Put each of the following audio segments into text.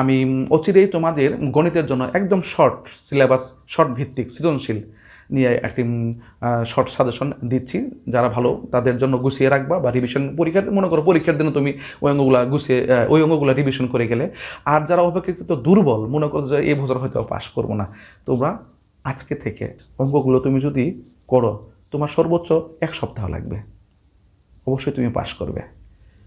আমি অচিরেই তোমাদের গণিতের জন্য একদম শর্ট সিলেবাস শর্ট ভিত্তিক, সৃজনশীল নিয়ে একটি শর্ট সাজেশন দিচ্ছি। যারা ভালো, তাদের জন্য গুছিয়ে রাখবা বা রিভিশন পরীক্ষার, মনে করো পরীক্ষার দিনে তুমি ওই অঙ্গগুলো গুছিয়ে ওই অঙ্গগুলো রিভিশন করে গেলে। আর যারা অপেক্ষাকৃত দুর্বল, মনে করো যে এই বছর হয়তো পাশ করব না, তোমরা আজকে থেকে অঙ্কগুলো তুমি যদি করো, তোমার সর্বোচ্চ এক সপ্তাহ লাগবে। অবশ্যই তুমি পাশ করবে।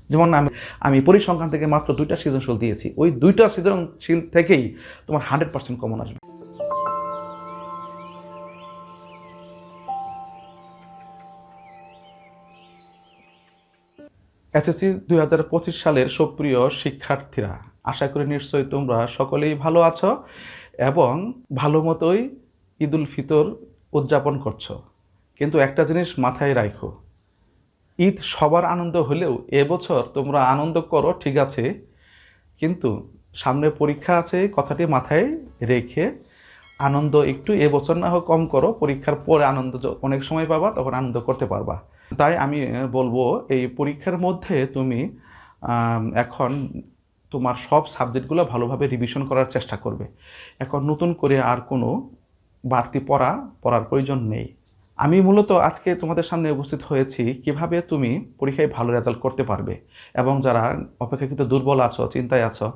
যেমন আমি আমি পরিসংখ্যান থেকে মাত্র দুইটা সৃজনশীল দিয়েছি। ওই দুইটা সৃজনশীল থেকেই তোমার হান্ড্রেড পার্সেন্ট কমন আসবে। এসএসসি দুই হাজার পঁচিশ সালের সুপ্রিয় শিক্ষার্থীরা, আশা করি নিশ্চয়ই তোমরা সকলেই ভালো আছো এবং ভালো মতোই ঈদুল ফিতর উদযাপন করছ। কিন্তু একটা জিনিস মাথায় রাখো ঈদ সবার আনন্দ হলেও এবছর তোমরা আনন্দ করো, ঠিক আছে। কিন্তু সামনে পরীক্ষা আছে, কথাটি মাথায় রেখে আনন্দ একটু এবছর না হোক কম করো, পরীক্ষার পরে আনন্দ অনেক সময় পাবা, তখন আনন্দ করতে পারবা। তাই আমি বলব এই পরীক্ষার মধ্যে তুমি এখন তোমার সব সাবজেক্টগুলো ভালোভাবে রিভিশন করার চেষ্টা করবে। এখন নতুন করে আর কোনো বাড়তি পড়া, পড়ার প্রয়োজন নেই। আমি মূলত আজকে তোমাদের সামনে উপস্থিত হয়েছি কীভাবে তুমি পরীক্ষায় ভালো রেজাল্ট করতে পারবে এবং যারা অপেক্ষাকৃত দুর্বল আছো, চিন্তায় আছো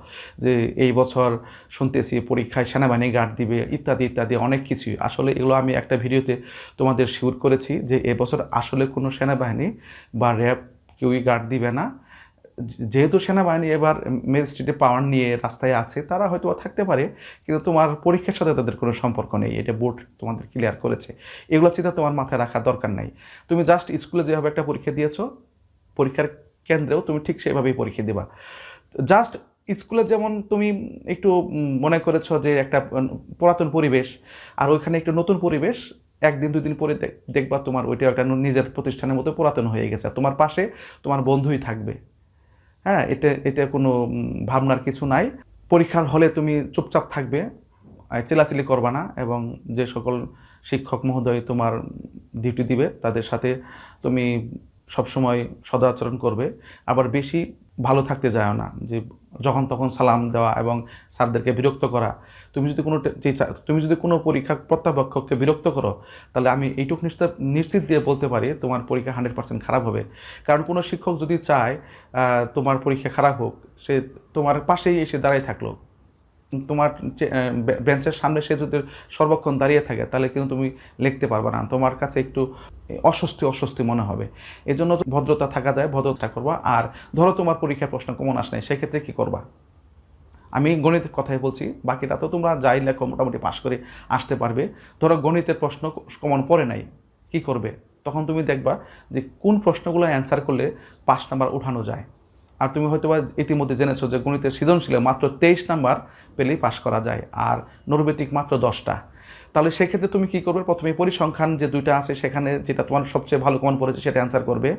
যে এই বছর শুনতেছি পরীক্ষায় সেনাবাহিনী গার্ড দিবে, ইত্যাদি ইত্যাদি অনেক কিছুই। আসলে এগুলো আমি একটা ভিডিওতে তোমাদের শিওর করেছি যে এবছর আসলে কোনো সেনাবাহিনী বা র্যাব কেউই গার্ড দিবে না। যেহেতু সেনাবাহিনী এবার ম্যাজিস্ট্রেটে পাওয়ার নিয়ে রাস্তায় আছে, তারা হয়তো থাকতে পারে, কিন্তু তোমার পরীক্ষার সাথে তাদের কোনো সম্পর্ক নেই। এটা বোর্ড তোমাদের ক্লিয়ার করেছে। এগুলো চিন্তা তোমার মাথায় রাখার দরকার নাই। তুমি জাস্ট স্কুলে যেভাবে একটা পরীক্ষা দিয়েছ, পরীক্ষার কেন্দ্রেও তুমি ঠিক সেভাবেই পরীক্ষা দিবা। জাস্ট স্কুলে যেমন তুমি একটু মনে করেছ যে একটা পুরাতন পরিবেশ, আর ওইখানে একটু নতুন পরিবেশ, একদিন দুই দিন পরে দেখ- দেখবা তোমার ওইটা একটা নিজের প্রতিষ্ঠানের মতো পুরাতন হয়ে গেছে। তোমার পাশে তোমার বন্ধুই থাকবে। হ্যাঁ এটা এতে কোনো ভাবনার কিছু নাই। পরীক্ষার হলে তুমি চুপচাপ থাকবে চেলাচিলি করবা না এবং যে সকল শিক্ষক মহোদয় তোমার ডিউটি দিবে, তাদের সাথে তুমি সবসময় সদাচরণ করবে। আবার বেশি ভালো থাকতে যায় না, যে যখন তখন সালাম দেওয়া এবং স্যারদেরকে বিরক্ত করা তুমি যদি কোনো তুমি যদি কোনো পরীক্ষা প্রত্যাপক্ষকে বিরক্ত করো, তাহলে আমি এইটুকু নিশ্চিত নিশ্চিত দিয়ে বলতে পারি তোমার পরীক্ষা হান্ড্রেড পার্সেন্ট খারাপ হবে। কারণ কোনো শিক্ষক যদি চায় তোমার পরীক্ষা খারাপ হোক, সে তোমার পাশেই এসে দাঁড়াই থাকল। তোমার বেঞ্চের সামনে সে যদি সর্বক্ষণ দাঁড়িয়ে থাকে, তাহলে কিন্তু তুমি লিখতে পারবে না। তোমার কাছে একটু অস্বস্তি অস্বস্তি মনে হবে। এই জন্য ভদ্রতা থাকা যায়, ভদ্রতা করবা। আর ধরো তোমার পরীক্ষার প্রশ্ন কমন আস নাই, সেক্ষেত্রে কী করবা? আমি গণিতের কথাই বলছি, বাকিটা তো তোমরা যাই লেখো মোটামুটি পাশ করে আসতে পারবে। ধরো গণিতের প্রশ্ন কমন পড়ে নাই, কি করবে? তখন তুমি দেখবা যে কোন প্রশ্নগুলো অ্যান্সার করলে পাঁচ নাম্বার উঠানো যায়। আর তুমি হয়তো বা ইতিমধ্যে জেনেছো যে গণিতের সৃজনশীলে মাত্র তেইশ নাম্বার পেলেই পাশ করা যায়, আর নৈর্বেদিক মাত্র দশটা। তাহলে সেক্ষেত্রে তুমি কী করবে? প্রথমে পরিসংখ্যান যে দুইটা আছে, সেখানে যেটা তোমার সবচেয়ে ভালো কমন পড়েছে সেটা অ্যান্সার করবে।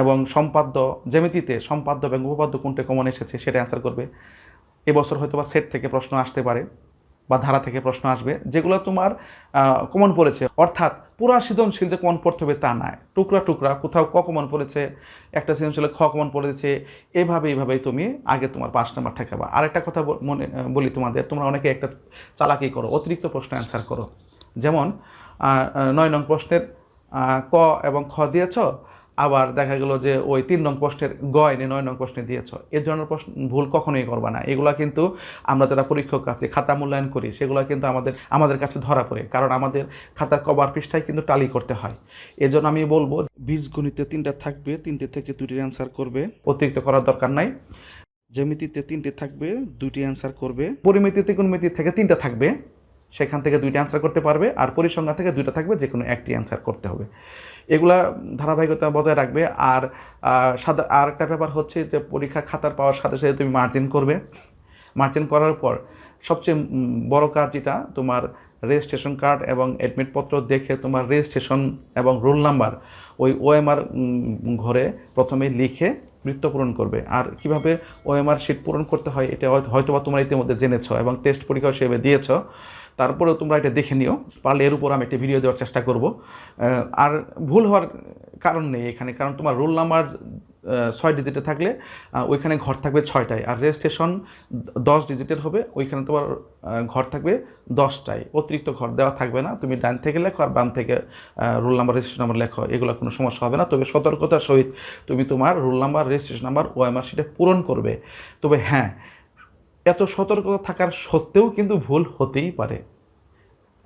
এবং সম্পাদ্য, জ্যামিতিতে সম্পাদ্য এবং উপপাদ্য কোনটা কমন এসেছে সেটা অ্যান্সার করবে। এবছর হয়তো বা সেট থেকে প্রশ্ন আসতে পারে বা ধারা থেকে প্রশ্ন আসবে, যেগুলো তোমার কমন পড়েছে। অর্থাৎ পুরা সৃজনশীল যে কমন পড়তে হবে তা নয়। টুকরা টুকরা, কোথাও ক কমন পড়েছে, একটা সৃজনশীলে খ কমন পড়েছে, এভাবে এইভাবেই তুমি আগে তোমার পাঁচ নাম্বার ঠেকাবা। আর একটা কথা মনে বলি তোমাদের, তোমরা অনেকে একটা চালাকি করো, অতিরিক্ত প্রশ্ন অ্যান্সার করো। যেমন নয় নং প্রশ্নের ক এবং খ দিয়েছ আবার দেখা গেল যে ওই তিন নং প্রশ্নের গ এনে নয় নং প্রশ্নে দিয়েছ এ ধরনের প্রশ্ন ভুল কখনোই করবা না। এগুলা কিন্তু আমরা যারা পরীক্ষক কাছে খাতা মূল্যায়ন করি, সেগুলো কিন্তু আমাদের আমাদের কাছে ধরা পড়ে, কারণ আমাদের খাতার কভার পৃষ্ঠায় কিন্তু টালি করতে হয়। এজন্য আমি বলব, বীজ বীজগণিতে তিনটা থাকবে, তিনটে থেকে দুটি অ্যান্সার করবে। অতিরিক্ত করার দরকার নাই। জ্যামিতিতে তিনটে থাকবে দুটি অ্যান্সার করবে। পরিমিতি, ত্রিকোণমিতি থেকে তিনটা থাকবে, সেখান থেকে দুইটা অ্যান্সার করতে পারবে, আর পরিসংখ্যা থেকে দুইটা থাকবে যে কোনো একটি অ্যান্সার করতে হবে। এগুলা ধারাবাহিকতা বজায় রাখবে। আর সাদা আর একটা ব্যাপার হচ্ছে যে পরীক্ষা খাতার পাওয়ার সাথে সাথে তুমি মার্জিন করবে। মার্জিন করার পর সবচেয়ে বড় কাজ যেটা, তোমার রেজিস্ট্রেশন কার্ড এবং অ্যাডমিট পত্র দেখে তোমার রেজিস্ট্রেশন এবং রোল নাম্বার ওই ওএমআর ঘরে প্রথমে লিখে বৃত্ত পূরণ করবে। আর কীভাবে ওএমআর শিট পূরণ করতে হয়, এটা হয়তো- হয়তোবা তোমরা ইতিমধ্যে জেনেছ এবং টেস্ট পরীক্ষা হিসেবে দিয়েছ। তারপরেও তোমরা এটা দেখে নিও। পারলে এর উপর আমি একটা ভিডিও দেওয়ার চেষ্টা করব। আর ভুল হওয়ার কারণ নেই এখানে, কারণ তোমার রোল নাম্বার ছয় ডিজিটে থাকলে ওইখানে ঘর থাকবে ছয়টায় আর রেজিস্ট্রেশন দশ ডিজিটের হবে, ওইখানে তোমার ঘর থাকবে দশটায়। অতিরিক্ত ঘর দেওয়া থাকবে না, তুমি ডান থেকে লেখো আর বাম থেকে রোল নাম্বার রেজিস্ট্রেশন নাম্বার লেখো, এগুলো কোনো সমস্যা হবে না। তবে সতর্কতার সহিত তুমি তোমার roll number registration number OMR পূরণ করবে। তবে হ্যাঁ এত সতর্কতা থাকার সত্ত্বেও কিন্তু ভুল হতেই পারে।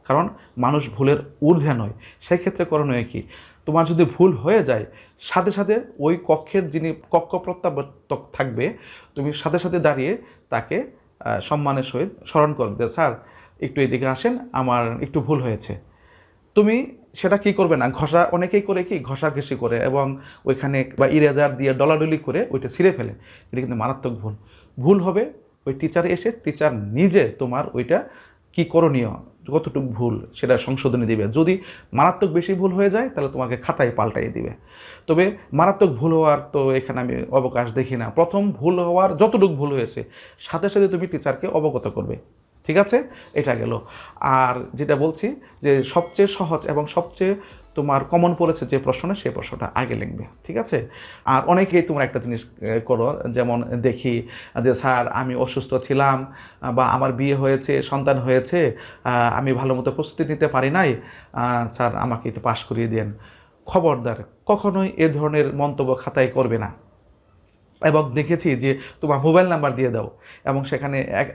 কারণ মানুষ ভুলের ঊর্ধ্বে নয়। সেই ক্ষেত্রে করণীয় কি? তোমার যদি ভুল হয়ে যায়, সাথে সাথে ওই কক্ষের যিনি কক্ষ প্রত্যাবর্তক থাকবে, তুমি সাথে সাথে দাঁড়িয়ে তাকে সম্মানের সহিত স্মরণ করবে স্যার, একটু এদিকে আসেন, আমার একটু ভুল হয়েছে। তুমি সেটা কি করবে না? ঘষা, অনেকেই করে কি? ঘষা ঘেঁষি করে এবং ওইখানে বা ইরেজার দিয়ে ডলাডলি করে ওইটা ছিঁড়ে ফেলে। এটা কিন্তু মারাত্মক ভুল। ভুল হবে ওই টিচার এসে টিচার নিজে তোমার ওইটা কি করণীয়? কতটুকু ভুল সেটা সংশোধনে দিবে। যদি মারাত্মক বেশি ভুল হয়ে যায়, তাহলে তোমাকে খাতায় পাল্টাই দিবে। তবে মারাত্মক ভুল হওয়ার তো এখানে আমি অবকাশ দেখি না। প্রথম ভুল হওয়ার যতটুকু ভুল হয়েছে, সাথে সাথে তুমি টিচারকে অবগত করবে। ঠিক আছে? এটা গেল। আর যেটা বলছি যে সবচেয়ে সহজ এবং সবচেয়ে তোমার কমন পড়েছে যে প্রশ্নটা সেই প্রশ্নটা আগে লিখবে, ঠিক আছে? আর অনেকেই তোমরা একটা জিনিস করো, যেমন দেখি যে, স্যার, আমি অসুস্থ ছিলাম বা আমার বিয়ে হয়েছে, সন্তান হয়েছে আমি ভালো মতো প্রস্তুতি নিতে পারি নাই স্যার, আমাকে একটু পাশ করিয়ে দেন। খবরদার, কখনোই এ ধরনের মন্তব্য খাতায় করবে না। এবং দেখেছি যে তোমার মোবাইল নাম্বার দিয়ে দাও এবং সেখানে এক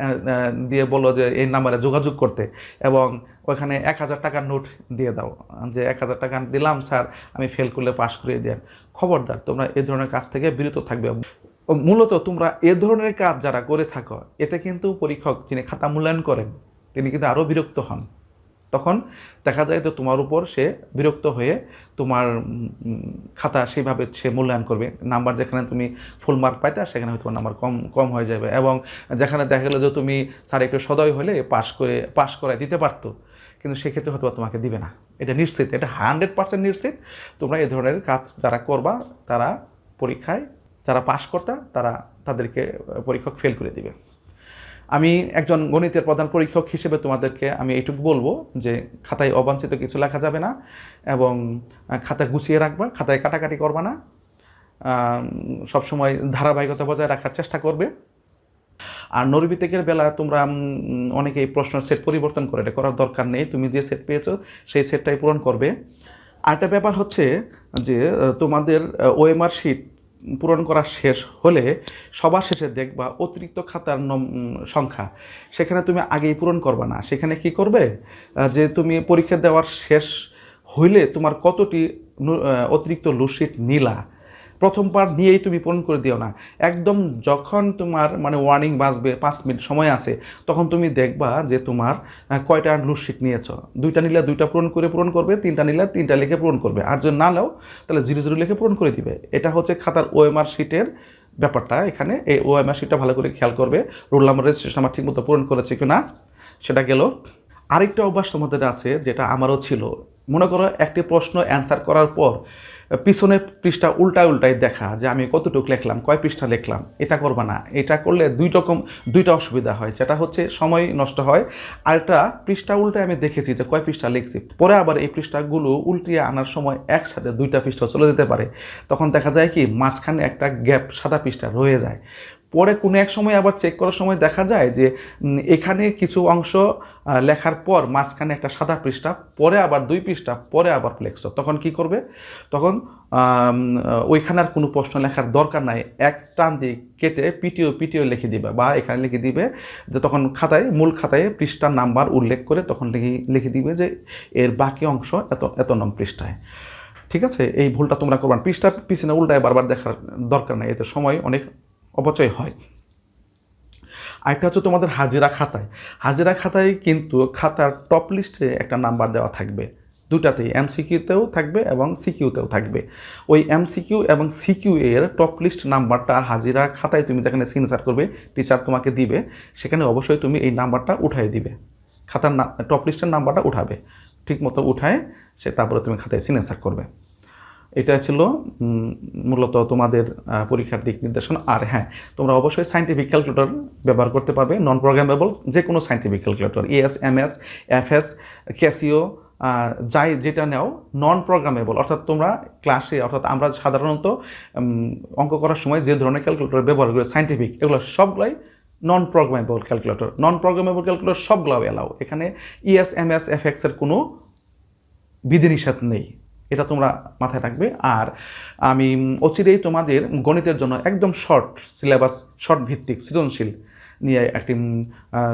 দিয়ে বলো যে এই নাম্বারে যোগাযোগ করতে এবং ওখানে এক হাজার টাকার নোট দিয়ে দাও। যে এক হাজার টাকা দিলাম, স্যার, আমি ফেল করলে পাশ করিয়ে দেন। খবরদার, তোমরা এ ধরনের কাজ থেকে বিরত থাকবে। মূলত তোমরা এ ধরনের কাজ যারা করে থাকো, এতে কিন্তু পরীক্ষক যিনি খাতা মূল্যায়ন করেন, তিনি কিন্তু আরও বিরক্ত হন। তখন দেখা যায় তো তোমার উপর সে বিরক্ত হয়ে তোমার খাতা সেইভাবে সে মূল্যায়ন করবে। নাম্বার যেখানে তুমি ফুল মার্ক পাইতা, সেখানে হয়তো নাম্বার কম কম হয়ে যাবে এবং যেখানে দেখা গেলো যে তুমি স্যার একটু সদয় হলে পাশ করে পাশ করায় দিতে পারতো, কিন্তু সেক্ষেত্রে হয়তো তোমাকে দিবে না। এটা নিশ্চিত, এটা হান্ড্রেড পার্সেন্ট নিশ্চিত। তোমরা এই ধরনের কাজ যারা করবা, তারা পরীক্ষায়, যারা পাশ করতা, তারা তাদেরকে পরীক্ষক ফেল করে দিবে। আমি একজন গণিতের প্রধান পরীক্ষক হিসেবে তোমাদেরকে আমি এইটুকু বলব যে খাতায় অবাঞ্ছিত কিছু লেখা যাবে না এবং খাতা গুছিয়ে রাখবা খাতায় কাটাকাটি করবা না। সবসময় ধারাবাহিকতা বজায় রাখার চেষ্টা করবে। আর নরিবিতেকের বেলা তোমরা উম, অনেকেই প্রশ্ন সেট পরিবর্তন করে এটা করার দরকার নেই তুমি যে সেট পেয়েছ সেই সেটটাই পূরণ করবে। আরেকটা ব্যাপার হচ্ছে যে তোমাদের ওএমআর শিট পূরণ করা শেষ হলে সবার শেষে দেখবা অতিরিক্ত খাতার সংখ্যা। সেখানে তুমি আগেই পূরণ করবে না। সেখানে কি করবে? যে তুমি পরীক্ষা দেওয়ার শেষ হইলে তোমার কতটি অতিরিক্ত লুসিট নিলা? প্রথমবার নিয়েই তুমি পূরণ করে দিও না। একদম যখন তোমার মানে ওয়ার্নিং বাজবে, পাঁচ মিনিট সময় আছে, তখন তুমি দেখবা যে তোমার কয়টা লুটশিট নিয়েছ। দুইটা নিলে দুইটা পূরণ করে পূরণ করবে, তিনটা নিলে তিনটা লিখে পূরণ করবে। আর যদি না নাও, তাহলে জিরো জিরো লিখে পূরণ করে দিবে। এটা হচ্ছে খাতার ওএমআর শিটের ব্যাপারটা। এখানে এই ওএমআর শিটটা ভালো করে খেয়াল করবে রোল নাম্বার রেজিস্ট্রেশন আমার ঠিকমতো পূরণ করেছে কিনা। সেটা গেল। আরেকটা অভ্যাস তোমাদের আছে, যেটা আমারও ছিল। মনে করো একটি প্রশ্ন অ্যান্সার করার পর পিছনে পৃষ্ঠা উল্টায় উল্টায় দেখা যে আমি কতটুকু লেখলাম, কয় পৃষ্ঠা লেখলাম, এটা করবে না, এটা করলে দুই রকম, দুইটা অসুবিধা হয়। যেটা হচ্ছে সময় নষ্ট হয়। আর একটা পৃষ্ঠা উল্টায় আমি দেখেছি যে কয় পৃষ্ঠা লিখছি, পরে আবার এই পৃষ্ঠাগুলো উল্টিয়ে আনার সময় একসাথে দুইটা পৃষ্ঠা চলে যেতে পারে। তখন দেখা যায় কি, মাঝখানে একটা গ্যাপ সাদা পৃষ্ঠা রয়ে যায়। পরে কোনো এক সময় আবার চেক করার সময় দেখা যায় যে এখানে কিছু অংশ লেখার পর মাঝখানে একটা সাদা পৃষ্ঠা, পরে আবার দুই পৃষ্ঠা, পরে আবার ফ্লেক্স তখন কি করবে? তখন ওইখানে আর কোনো প্রশ্ন লেখার দরকার নাই। এক টান দিয়ে কেটে পিটিও পিটিও লিখে দিবে বা এখানে লিখে দিবে যে, তখন খাতায়, মূল খাতায় পৃষ্ঠার নাম্বার উল্লেখ করে তখন লিখে লিখে দিবে যে, এর বাকি অংশ এত এত নম পৃষ্ঠায়। ঠিক আছে? এই ভুলটা তোমরা করবা না। পৃষ্ঠা পিছনে উল্টায় বারবার দেখার দরকার নাই। এতে সময় অনেক অপচয় হয়। আরেকটা হচ্ছে তোমাদের হাজিরা খাতায়। হাজিরা খাতায় কিন্তু খাতার টপ লিস্টে একটা নাম্বার দেওয়া থাকবে। দুটাতেই এমসিকিউতেও থাকবে এবং সিকিউতেও থাকবে। ওই এমসিকিউ এবং সিকিউ এর টপ লিস্ট নাম্বারটা হাজিরা খাতায় তুমি যেখানে সিগনেচার করবে টিচার তোমাকে দিবে, সেখানে অবশ্যই তুমি এই নাম্বারটা উঠাই দিবে। খাতার টপ লিস্টের নাম্বারটা উঠাবে। ঠিক মতো উঠায় সে তারপরে তুমি খাতায় সিগনেচার করবে। এটা ছিল মূলত তোমাদের পরীক্ষার দিক নির্দেশনা। আর হ্যাঁ তোমরা অবশ্যই সাইন্টিফিক ক্যালকুলেটর ব্যবহার করতে পারবে নন প্রোগ্রামেবল যে কোনো scientific calculator S M S F S Casio যাই যেটা নেও নন প্রোগ্রামেবল অর্থাৎ তোমরা ক্লাসে অর্থাৎ আমরা সাধারণত অঙ্ক করার সময় যে ধরনের ক্যালকুলেটর ব্যবহার করি সাইন্টিফিক এগুলো সবগুলাই non programmable calculator non programmable calculator সবগুলো এলাও এখানে ইএস এম এস এফ এক্সের কোনো বিধিনিষেধ নেই। এটা তোমরা মাথায় রাখবে। আর আমি অচিরেই তোমাদের গণিতের জন্য একদম শর্ট সিলেবাস শর্ট ভিত্তিক, সৃজনশীল নিয়ে একটি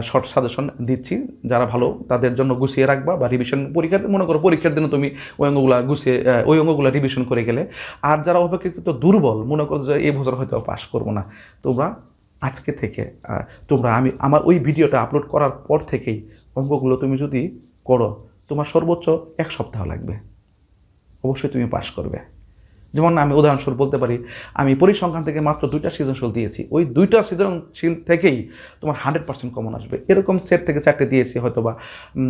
শর্ট সাজেশন দিচ্ছি। যারা ভালো, তাদের জন্য গুছিয়ে রাখবা বা রিভিশন পরীক্ষার, মনে করো পরীক্ষার দিনে তুমি ওই অঙ্গগুলো গুছিয়ে ওই অঙ্গগুলো রিভিশন করে গেলে। আর যারা অপেক্ষাকৃত দুর্বল, মনে করো যে এই বছর হয়তো পাশ করব না, তোমরা আজকে থেকে তোমরা আমি, আমার ওই ভিডিওটা আপলোড করার পর থেকেই অঙ্কগুলো তুমি যদি করো, তোমার সর্বোচ্চ এক সপ্তাহ লাগবে। অবশ্যই তুমি পাস করবে। যেমন আমি উদাহরণস্বরূপ বলতে পারি, আমি পরিসংখ্যান থেকে মাত্র দুইটা সৃজনশীল দিয়েছি। ওই দুইটা সৃজনশীল থেকেই তোমার হান্ড্রেড পার্সেন্ট কমন আসবে। এরকম সেট থেকে চারটে দিয়েছি হয়তো বা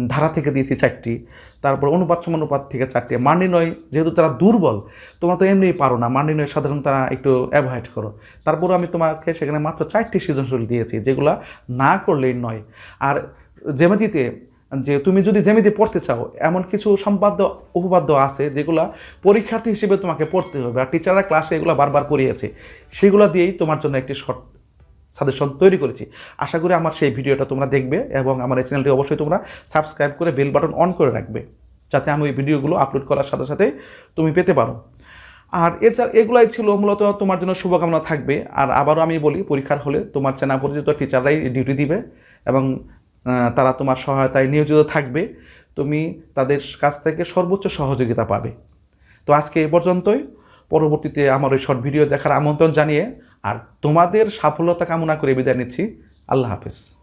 ধারা থেকে দিয়েছি চারটি, তারপর অনুপাত সমানুপাত থেকে চারটে। মান্ডি নয়, যেহেতু তারা দুর্বল, তোমরা তো এমনিই পারো না। মান্ডি নয় সাধারণত তারা একটু অ্যাভয়েড করো। তারপরও আমি তোমাকে সেখানে মাত্র চারটি সৃজনশীল দিয়েছি, যেগুলা না করলেই নয়। আর জ্যামিতিতে যে তুমি যদি জ্যামিতি পড়তে চাও, এমন কিছু সম্পাদ্য, উপপাদ্য আছে যেগুলো পরীক্ষার্থী হিসেবে তোমাকে পড়তে হবে আর টিচাররা ক্লাসে এগুলো বারবার পড়িয়েছে সেগুলো দিয়েই তোমার জন্য একটি শর্ট সাজেশন তৈরি করেছি। আশা করি আমার সেই ভিডিওটা তোমরা দেখবে এবং আমার এই চ্যানেলটি অবশ্যই তোমরা সাবস্ক্রাইব করে বেল বাটন অন করে রাখবে। যাতে আমি ওই ভিডিওগুলো আপলোড করার সাথে সাথে তুমি পেতে পারো। আর এছাড়া এগুলাই ছিল মূলত তোমার জন্য শুভকামনা থাকবে। আর আবারও আমি বলি, পরীক্ষার হলে তোমার চেনা পরিচিত টিচাররাই ডিউটি দিবে এবং তারা তোমার সহায়তায় নিয়োজিত থাকবে, তুমি তাদের কাছ থেকে সর্বোচ্চ সহযোগিতা পাবে। তো আজকে এ পর্যন্তই। পরবর্তীতে আমার ওই শর্ট ভিডিও দেখার আমন্ত্রণ জানিয়ে আর তোমাদের সাফল্যতা কামনা করে বিদায় নিচ্ছি। আল্লাহ হাফেজ।